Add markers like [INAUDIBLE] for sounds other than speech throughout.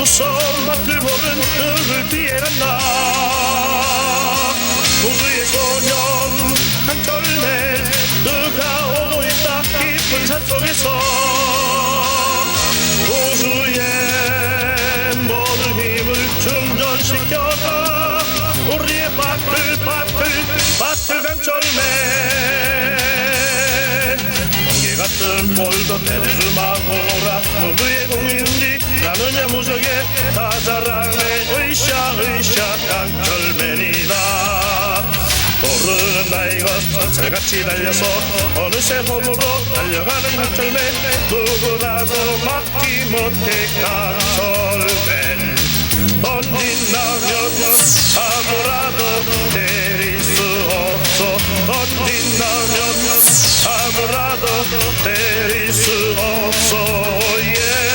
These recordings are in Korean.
무서운 맛을 모른 그를 피해간다 우주의 소년 강철맨 그가 오고 있다 깊은 산속에서. 우주의 모든 힘을 충전시켜라. 우리의 바틀 바틀 바틀 강철맨 번개 같은 볼도 때리지 마오라. 누구의 공 인지 나느냐 무적의 다자랑의 의샤 의샤 강철맨이다. 오르는 나이가 새같이 달려서 어느새 홈으로 달려가는 강철맨. 누구라도 막지 못해 강철맨. 던진다면 아무라도 때릴 수 없어. 던진다면 아무라도 때릴 수 없어. 예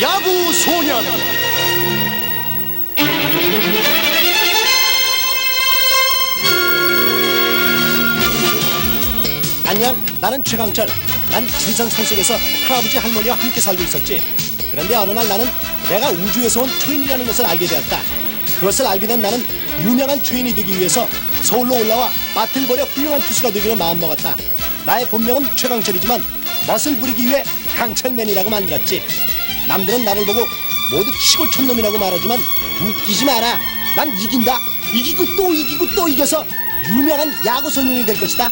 야구 소년. 안녕 나는 최강철. 난 진산 산속에서 할아버지 할머니와 함께 살고 있었지. 그런데 어느 날 나는 내가 우주에서 온 초인이라는 것을 알게 되었다. 그것을 알게 된 나는 유명한 초인이 되기 위해서 서울로 올라와 밭을 벌여 훌륭한 투수가 되기로 마음먹었다. 나의 본명은 최강철이지만 멋을 부리기 위해 강철맨이라고 만들었지 남들은 나를 보고 모두 시골 촌놈이라고 말하지만 웃기지 마라. 난 이긴다. 이기고 또 이기고 또 이겨서 유명한 야구 소년이 될 것이다.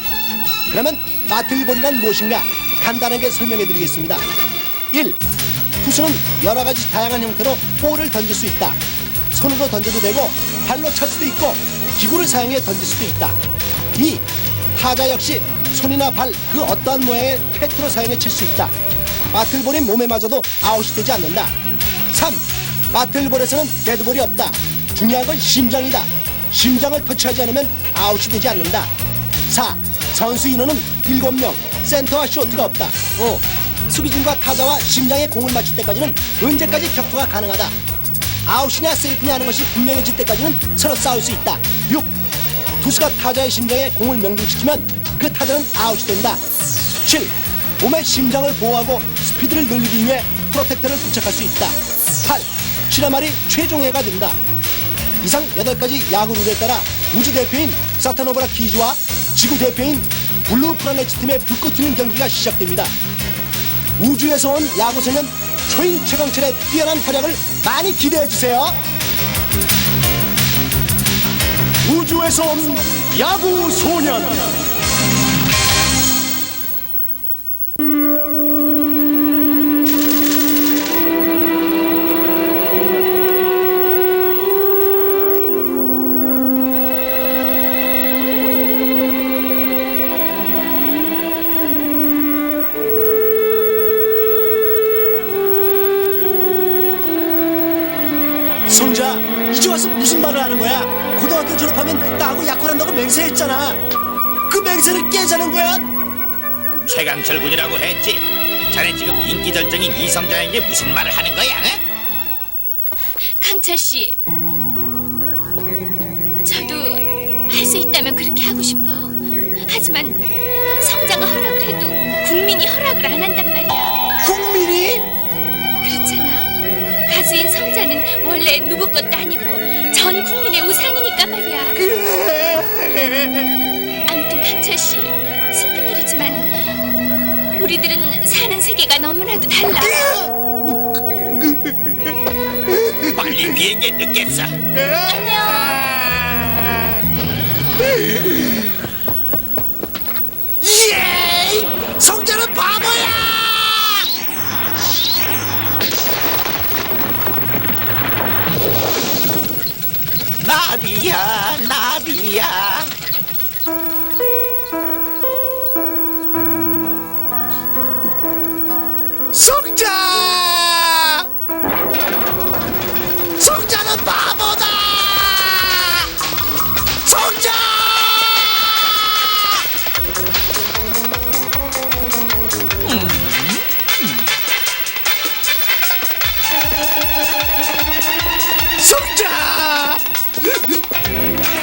그러면 바틀볼이란 무엇인가 간단하게 설명해 드리겠습니다. 1. 투수는 여러 가지 다양한 형태로 볼을 던질 수 있다. 손으로 던져도 되고 발로 찰 수도 있고 기구를 사용해 던질 수도 있다. 2. 타자 역시 손이나 발 그 어떠한 모양의 패트로 사용해 칠 수 있다 바틀볼이 몸에 맞아도 아웃이 되지 않는다 3. 바틀볼에서는 데드볼이 없다 중요한 건 심장이다 심장을 터치하지 않으면 아웃이 되지 않는다 4. 선수 인원은 7명 센터와 쇼트가 없다 5. 수비진과 타자와 심장에 공을 맞출 때까지는 언제까지 격투가 가능하다 아웃이냐 세이프냐 하는 것이 분명해질 때까지는 서로 싸울 수 있다 6. 투수가 타자의 심장에 공을 명중시키면 그 타자는 아웃이 된다 7. 몸의 심장을 보호하고 스피드를 늘리기 위해 프로텍터를 부착할 수 있다 8. 실험알이 최종회가 된다 이상 8가지 야구 룰에 따라 우주 대표인 사타노브라 키즈와 지구 대표인 블루 프라네츠 팀의 불꽃 튀는 경기가 시작됩니다. 우주에서 온 야구 소년 초인 최강철의 뛰어난 활약을 많이 기대해 주세요. 우주에서 온 야구 소년. 성자, 이제 와서 무슨 말을 하는 거야? 고등학교 졸업하면 나하고 약혼한다고 맹세했잖아. 그 맹세를 깨자는 거야? 최강철 군이라고 했지. 자네 지금 인기 절정인 이성자에게 무슨 말을 하는 거야? 응? 강철 씨, 저도 할 수 있다면 그렇게 하고 싶어. 하지만 성자가 허락을 해도 국민이 허락을 안 한단 말이야. 국민이? 그렇잖아. 가수인 성자는 원래 누구 것도 아니고 전 국민의 우상이니까 말이야. 아무튼 강철 씨, 슬픈 일이지만 우리들은 사는 세계가 너무나도 달라. 빨리 비행기 늦겠어. 안녕. 예! 성자는 바보야! 나비야 나비야. 성자! 성자는 바보다! 성자! 음, 음. 성자!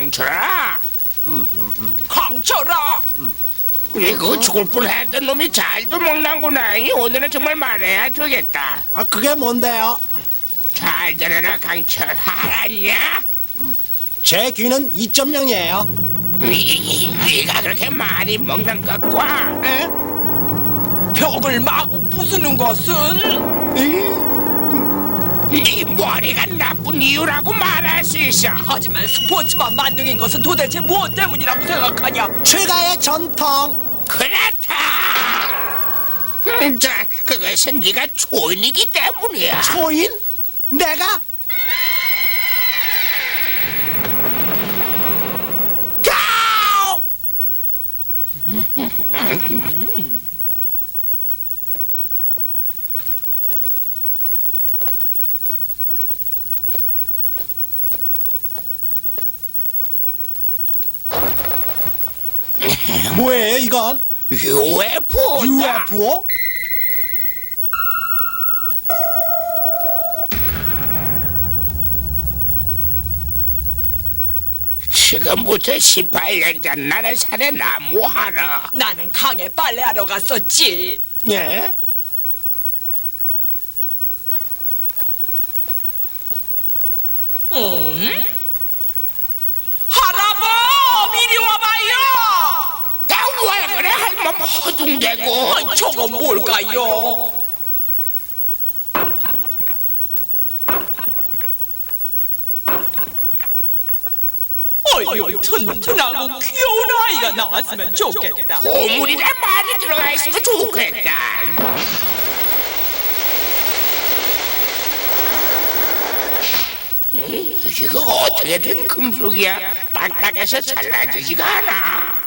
강철아 강철아 이거 죽을 뻔했던 놈이 잘도 먹는구나 이 오늘은 정말 말해야 되겠다 아 그게 뭔데요? 잘 들어라 강철 알았냐? 제 귀는 2.0이에요. 네가 그렇게 많이 먹는 것과 에? 벽을 마구 부수는 것은 네 머리가 나쁜 이유라고 말할 수 있어 하지만 스포츠만 만능인 것은 도대체 무엇 때문이라고 생각하냐 최가의 전통. 그렇다 음, 자 그것은 네가 초인이기 때문이야 초인? 내가? 가오! [LAUGHS] 뭐예요 이건? UFO다 UFO? 지금부터 18년 전 나는 산에 나무하러 나는 강에 빨래하러 갔었지 예? 음? 할아버 이리 와봐요 나왜 그래 할머니 허둥대고 아 이, 저건 뭘까요? 어이 튼튼하고 귀여운 아이가 나왔으면 좋겠다. 보물이란 말이 들어가 있으면 좋겠다. 음, 이거 어떻게 된 금속이야? 딱딱해서 잘라지지가 않아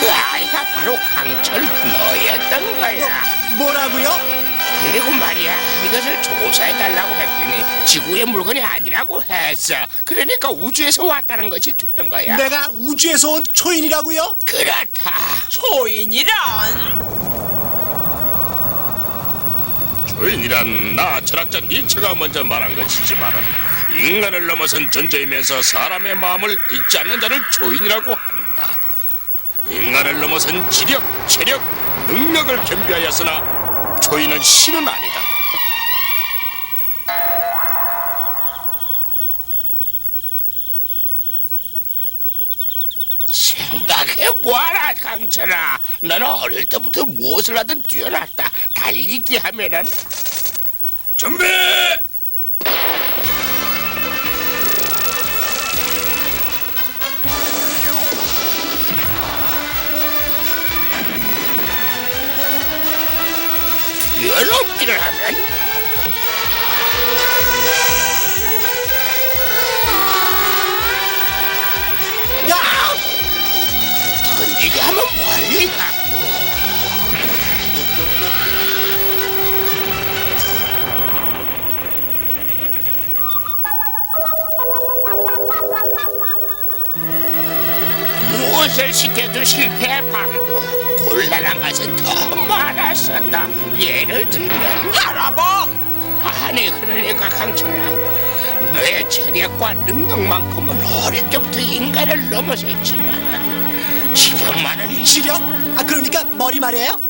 그 아이가 바로 강철 너였던 거야. 뭐라고요? 그리고 말이야 이것을 조사해달라고 했더니 지구의 물건이 아니라고 했어. 그러니까 우주에서 왔다는 것이 되는 거야. 내가 우주에서 온 초인이라고요? 그렇다. 초인이란 주인이란 나 철학자 니체가 먼저 말한 것이지만 인간을 넘어선 존재이면서 사람의 마음을 잊지 않는 자를 주인이라고 한다. 인간을 넘어선 지력, 체력, 능력을 겸비하였으나 초인은 신은 아니다. 생각해 보아라 강철아. 너는 어릴 때부터 무엇을 하든 뛰어났다. 달리기 하면은 준비! 무엇을 시켜도 방법. 곤란한 것은 더 많았었다. 예를 들면 할아범! 아니 그러니까 강철아 너의 체력과 능력만큼은 어릴 때부터 인간을 넘어섰지만 지력만은 시력? 아 그러니까 머리 말이에요?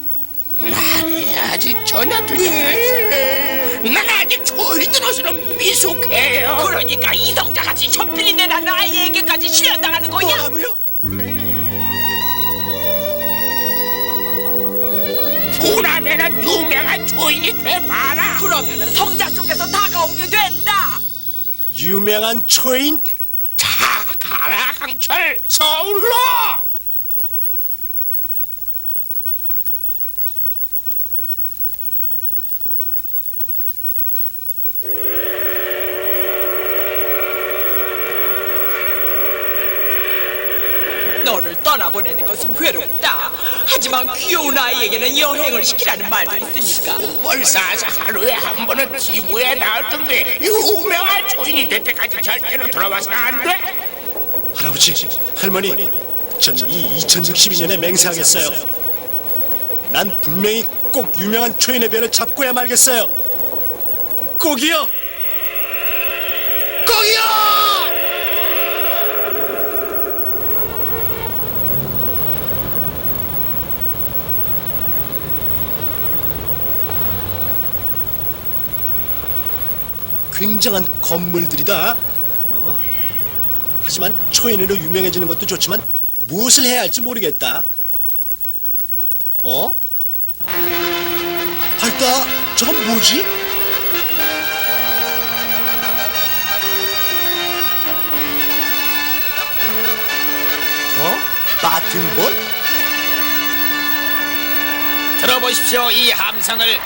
아니 아직 전혀 되지. 않았어 난 아직 초인으로서는 미숙해요. 그러니까 이성자같이 셔필이 내는 아이에게까지 실현당하는 거냐 뭐라고요? 분하면은 유명한 초인이 돼봐라. 그러면은 성자 쪽에서 다가오게 된다. 유명한 초인? 자 가라 강철. 서울로 떠나보내는 것은 괴롭다. 하지만 귀여운 아이에게는 여행을 시키라는 말도 있으니까. 뭘 싸서 하루에 한 번은 TV에 나올 정도의 유명한 초인이 될 때까지 절대로 돌아와서는 안 돼. 할아버지, 할머니, 저는 이 2062년에 맹세하겠어요. 난 분명히 꼭 유명한 초인의 배를 잡고야 말겠어요. 꼭이요. 굉장한 건물들이다. 하지만 초인으로 유명해지는 것도 좋지만 무엇을 해야 할지 모르겠다. 어? 밝다. 저건 뭐지? 어? 바틀볼? 들어보십시오 이 함성을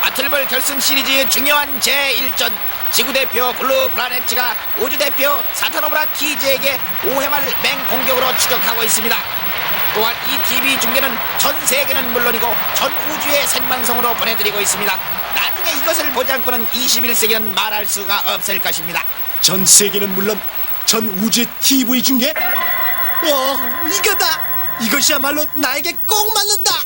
바틀볼 결승 시리즈의 중요한 제1전 지구 대표 블루 플라넷츠가 우주 대표 사타노브라 키즈에게 5회 말 맹공격으로 추격하고 있습니다 또한 이 TV 중계는 전 세계는 물론이고 전 우주의 생방송으로 보내드리고 있습니다 나중에 이것을 보지 않고는 21세기는 말할 수가 없을 것입니다 전 세계는 물론 전 우주의 TV 중계? 어, 이거다. 이것이야말로 나에게 꼭 맞는다.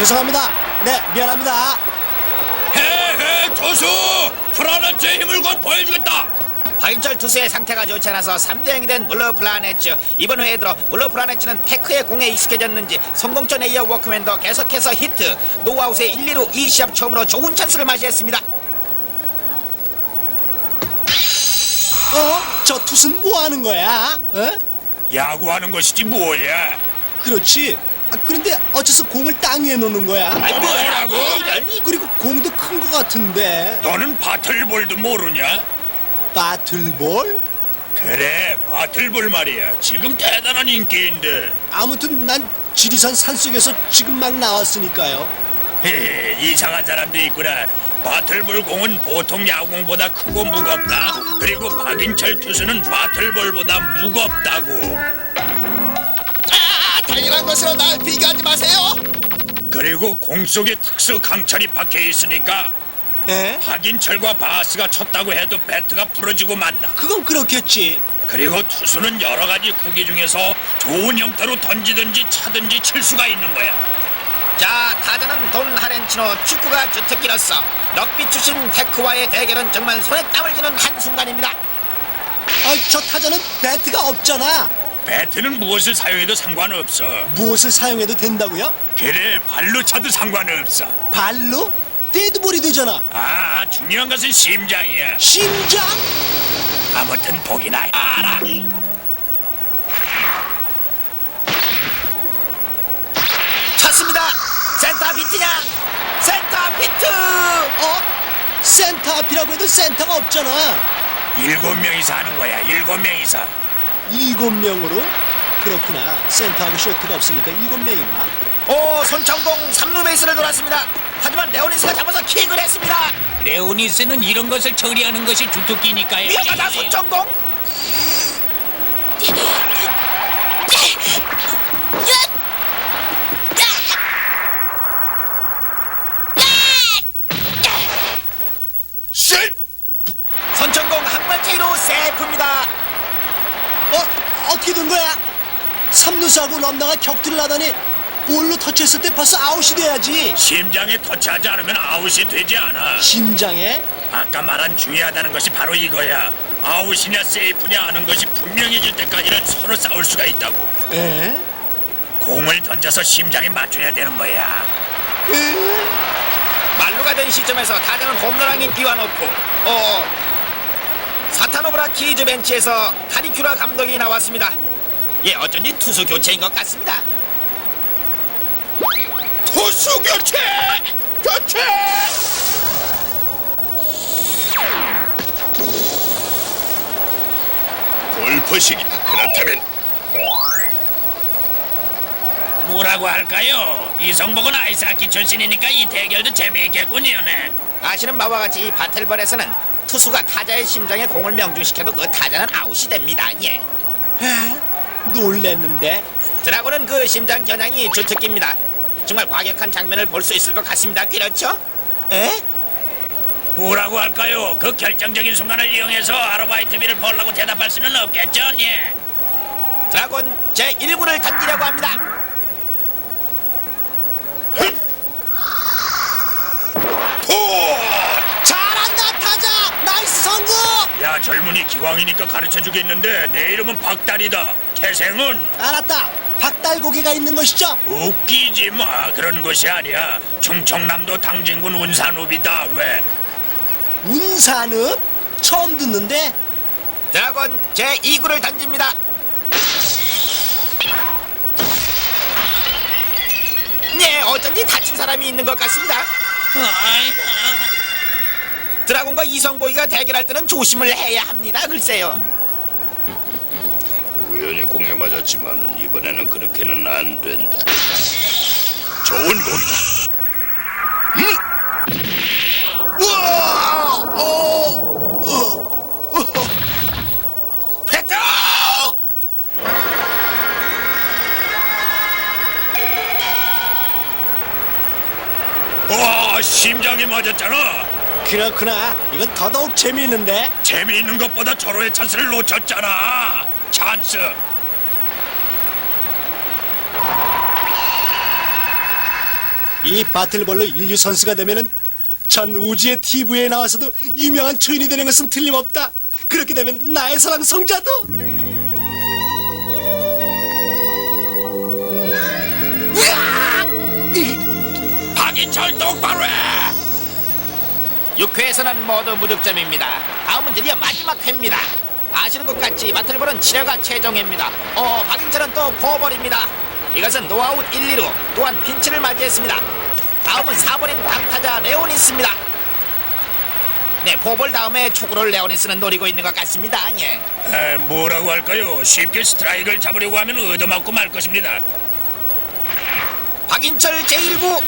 죄송합니다. 네, 미안합니다. 헤헤 투수 프라넷의 힘을 곧 보여주겠다 박인철 투수의 상태가 좋지 않아서 3대0이 된 블루 플라넷츠 이번 회에 들어 블루 플라넷츠는 테크의 공에 익숙해졌는지 성공전 에이어 워크맨도 계속해서 히트 노아웃의 1, 2루 이 시합 처음으로 좋은 찬스를 맞이했습니다 어? 저 투수는 뭐 하는 거야? 어? 야구하는 것이지 뭐야 그렇지. 아, 그런데 어째서 공을 땅 위에 놓는 거야? 뭐라고? 그리고 공도 큰 거 같은데. 너는 바틀볼도 모르냐? 바틀볼? 그래 바틀볼 말이야 지금 대단한 인기인데 아무튼 난 지리산 산속에서 지금 막 나왔으니까요. 헤헤, 이상한 사람도 있구나 바틀볼 공은 보통 야구공보다 크고 무겁다 그리고 박인철 투수는 바틀볼보다 무겁다고 아 당연한 것으로 날 비교하지 마세요 그리고 공 속에 특수 강철이 박혀 있으니까 에? 박인철과 바스가 쳤다고 해도 배트가 부러지고 만다 그건 그렇겠지. 그리고 투수는 여러 가지 구기 중에서 좋은 형태로 던지든지 차든지 칠 수가 있는 거야 자 타자는 돈 하렌치노 축구가 주특기로서 럭비 출신 테크와의 대결은 정말 손에 땀을 쥐는 한순간입니다 아, 저 타자는 배트가 없잖아. 배트는 무엇을 사용해도 상관없어 무엇을 사용해도 된다고요? 그래 발로 차도 상관없어 발로? 데드볼이 되잖아. 아 중요한 것은 심장이야 심장? 아무튼 보기나 알아 쳤습니다 센터 비트냐 센터 비트 어? 센터 앞이라고 해도 센터가 없잖아. 일곱 명이서 하는 거야 일곱 명이서 일곱 명으로? 그렇구나. 센터하고 쇼트가 없으니까 일곱 명이구나. 오 손창공 3루 베이스를 돌았습니다 하지만 레오니스가 잡아서 킥을 했습니다 레오니스는 이런 것을 처리하는 것이 주특기니까요. 위험하다 손창공 셋 손창공 한 발 차이로 세이프입니다 어? 어떻게 된 거야? 삼루수하고 런나가 격투를 하다니 볼로 터치했을 때 벌써 아웃이 돼야지. 심장에 터치하지 않으면 아웃이 되지 않아 심장에? 아까 말한 중요하다는 것이 바로 이거야 아웃이냐 세이프냐 하는 것이 분명해질 때까지는 서로 싸울 수가 있다고 에? 공을 던져서 심장에 맞춰야 되는 거야 말루가 된 시점에서 타자는 홈런왕이 띄워놓고 어 사타노브라 키즈 벤치에서 카리큐라 감독이 나왔습니다 예, 어쩐지 투수 교체인 것 같습니다. 투수 교체! 교체! 골퍼식이다. 그렇다면 뭐라고 할까요? 이성복은 아이스하키 출신이니까 이 대결도 재미있겠군요. 네. 아시는 바와 같이 이 바틀벌에서는 투수가 타자의 심장에 공을 명중시켜도 그 타자는 아웃이 됩니다. 예. 에? 놀랬는데 드라곤은 그 심장 겨냥이 주특기입니다. 정말 과격한 장면을 볼 수 있을 것 같습니다. 그렇죠? 에? 뭐라고 할까요? 그 결정적인 순간을 이용해서 아르바이트비를 벌라고 대답할 수는 없겠죠. 예. 드라곤 제 1구를 던지려고 합니다. 잘 야 젊은이 기왕이니까 가르쳐 주겠는데 내 이름은 박달이다. 태생은 알았다 박달고기가 있는 것이죠 웃기지 마. 그런 것이 아니야. 충청남도 당진군 운산읍이다. 왜? 운산읍 처음 듣는데 드라곤 제 2구를 던집니다. 네, 어쩐지 다친 사람이 있는 것 같습니다. 드라곤과 이성보이가 대결할 때는 조심을 해야 합니다. 글쎄요. 우연히 공에 맞았지만 이번에는 그렇게는 안 된다. 좋은 공이다. 페트! 와 심장에 맞았잖아. 그렇구나 이건 더더욱 재미있는데 재미있는 것보다 절호의 찬스를 놓쳤잖아. 찬스. 이 바틀볼로 인류 선수가 되면은 전 우주의 TV에 나와서도 유명한 초인이 되는 것은 틀림없다 그렇게 되면 나의 사랑 성자도 박인철 똑바로 해. 6회에서는 모두 무득점입니다. 다음은 드디어 마지막 회입니다. 아시는 것 같이 바틀볼은 7회가 최종회입니다. 어, 박인철은 또 포볼입니다. 이것은 노아웃 1, 2루 또한 핀치를 맞이했습니다. 다음은 4번인 강타자 레오니스입니다. 네, 포볼 다음에 초구를 레오니스는 노리고 있는 것 같습니다. 예. 에, 뭐라고 할까요? 쉽게 스트라이크를 잡으려고 하면 얻어맞고 말 것입니다. 박인철 제1구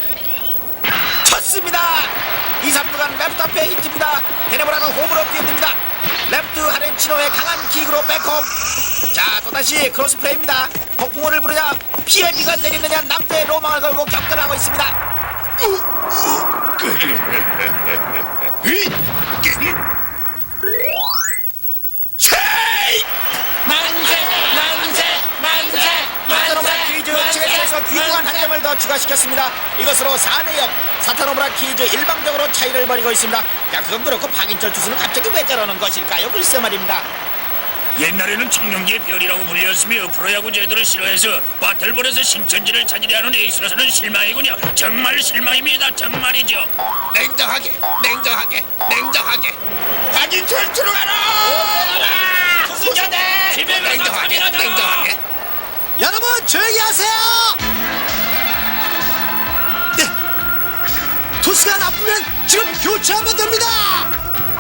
쳤습니다 2, 3루간 레프트 앞에 히트입니다. 데네보라는 홈으로 뛰어듭니다. 레프트 하렌치노의 강한 킥으로 백홈. 자 또다시 크로스 플레이입니다. 폭풍우를 부르냐 피해 비가 내리느냐 남자의 로망을 걸고 격돌하고 있습니다 [LAUGHS] 사타노브라 퀴즈 7회에서 귀중한 한 점을 더 추가시켰습니다. 이것으로 4대0 사타노브라 퀴즈 일방적으로 차이를 벌이고 있습니다. 야 그건 그렇고 박인철 투수는 갑자기 왜 저러는 것일까요? 글쎄 말입니다. 옛날에는 청룡기의 별이라고 불렸으며 프로야구 제도를 싫어해서 바틀볼에서 신천지를 찾으려 하는 에이스로서는 실망이군요. 정말 실망입니다. 정말이죠. 냉정하게, 냉정하게, 냉정하게. 박인철 들어가라! 집에 가서 냉정하게. 냉정하게. 조용히 하세요 네. 투수가 나쁘면 지금 교체하면 됩니다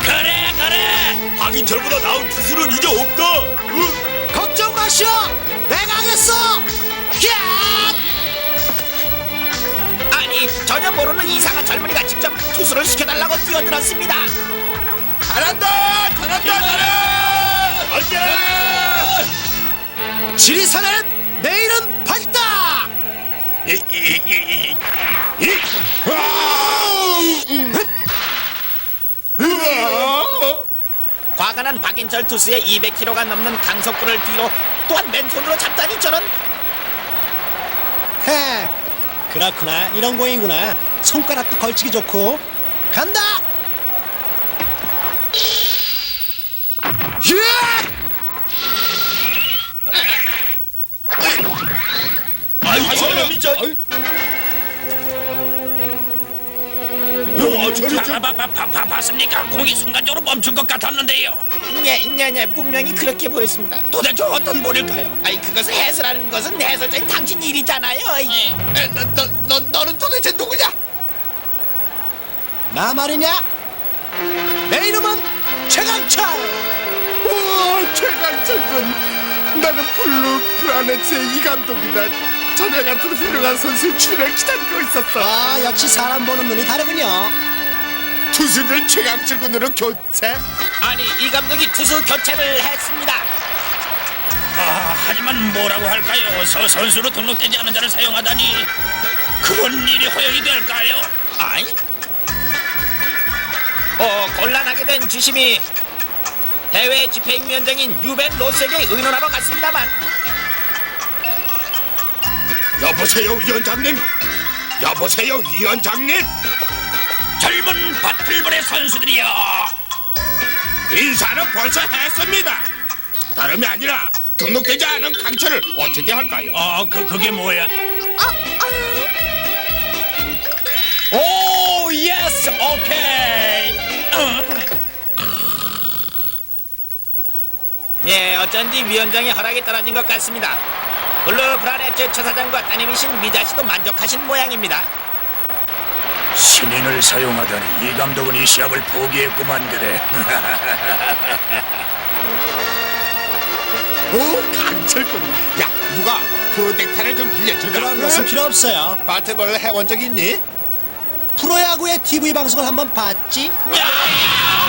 그래 그래. 박인철보다 나은 투수는 이제 없다. 걱정 마시오 내가 하겠어 야! 아니 전혀 모르는 이상한 젊은이가 직접 투수를 시켜달라고 뛰어들었습니다. 잘한다! 잘한다! 잘해! 지리산의 내일은 밝다 과감한 박인철 투수의 200km가 넘는 강속구를 뒤로 또한 맨손으로 잡다니 저런. 헤 그렇구나. 이런 공이구나. 손가락도 걸치기 좋고. 간다 야! 진짜. 어, 저, 봐, 봐, 봐, 봐, 봤습니까? 공이 순간적으로 멈춘 것 같았는데요. 네, 네, 네, 분명히 그렇게 보였습니다. 도대체 어떤 볼일까요? 아이 그것을 해설하는 것은 해설자인 당신 일이잖아요. 이. 너, 너, 너, 너는 도대체 누구냐? 나 말이냐? 내 이름은 최강철. 오, 최강철군. 나는 블루 플라넷의 이 감독이다. 자네 같은 훌륭한 선수의 출을 기다리고 있었어. 아 역시 사람 보는 눈이 다르군요. 투수를 최강철군으로 교체? 아니 이 감독이 투수 교체를 했습니다. 아, 하지만 뭐라고 할까요? 서 선수로 등록되지 않은 자를 사용하다니 그런 일이 허용이 될까요? 아이. 어 곤란하게 된 주심이 대회 집행위원장인 유벤 로스에게 의논하러 갔습니다만 여보세요, 위원장님. 여보세요, 위원장님. 젊은 바틀볼의 선수들이여 인사는 벌써 했습니다. 다름이 아니라 등록되지 않은 강철을 어떻게 할까요? 어, 그, 그게 뭐야? 어, 오, 예스, 오케이. 예 어쩐지 위원장의 허락이 떨어진 것 같습니다. 블루 프라네츠 처사장과 따님이신 미자 씨도 만족하신 모양입니다. 신인을 사용하다니 이 감독은 이 시합을 포기했구만 그래. [LAUGHS] 오, 강철군. 야, 누가 프로텍타를 좀 빌려줄까? 그런 것은 필요 없어요. 바트볼 해본 적 있니? 프로야구의 TV 방송을 한번 봤지?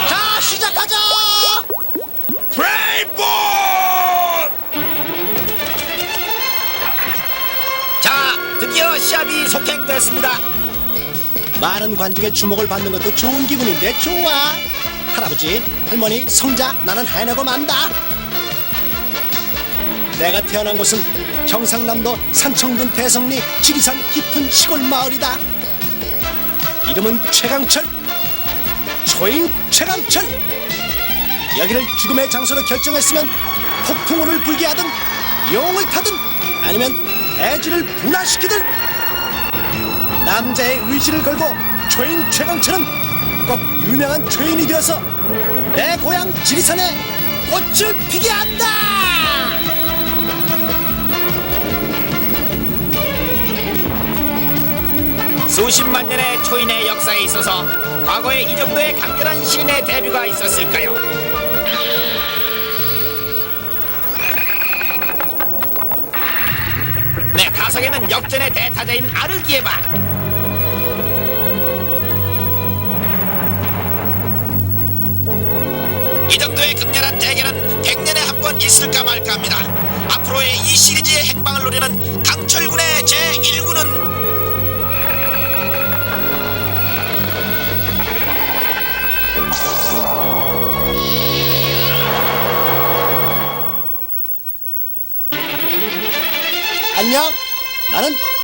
자 시작하자. 프레이볼! 자 드디어 시합이 속행됐습니다. 많은 관중의 주목을 받는 것도 좋은 기분인데 좋아. 할아버지, 할머니, 성자 나는 해내고 만다. 내가 태어난 곳은 경상남도 산청군 대성리 지리산 깊은 시골 마을이다. 이름은 최강철. 초인 최강철. 여기를 죽음의 장소로 결정했으면 폭풍우를 불게 하든 용을 타든 아니면 대지를 분화시키든 남자의 의지를 걸고 초인 최강철은 꼭 유명한 초인이 되어서 내 고향 지리산에 꽃을 피게 한다. 수십만 년의 초인의 역사에 있어서 과거에 이 정도의 강렬한 시인의 데뷔가 있었을까요? 네, 타석에는 역전의 대타자인 아르기에바. 이 정도의 극렬한 대결은 100년에 한 번 있을까 말까 합니다. 앞으로의 이 시리즈의 행방을 노리는 강철군의 제1구는 안녕. 나는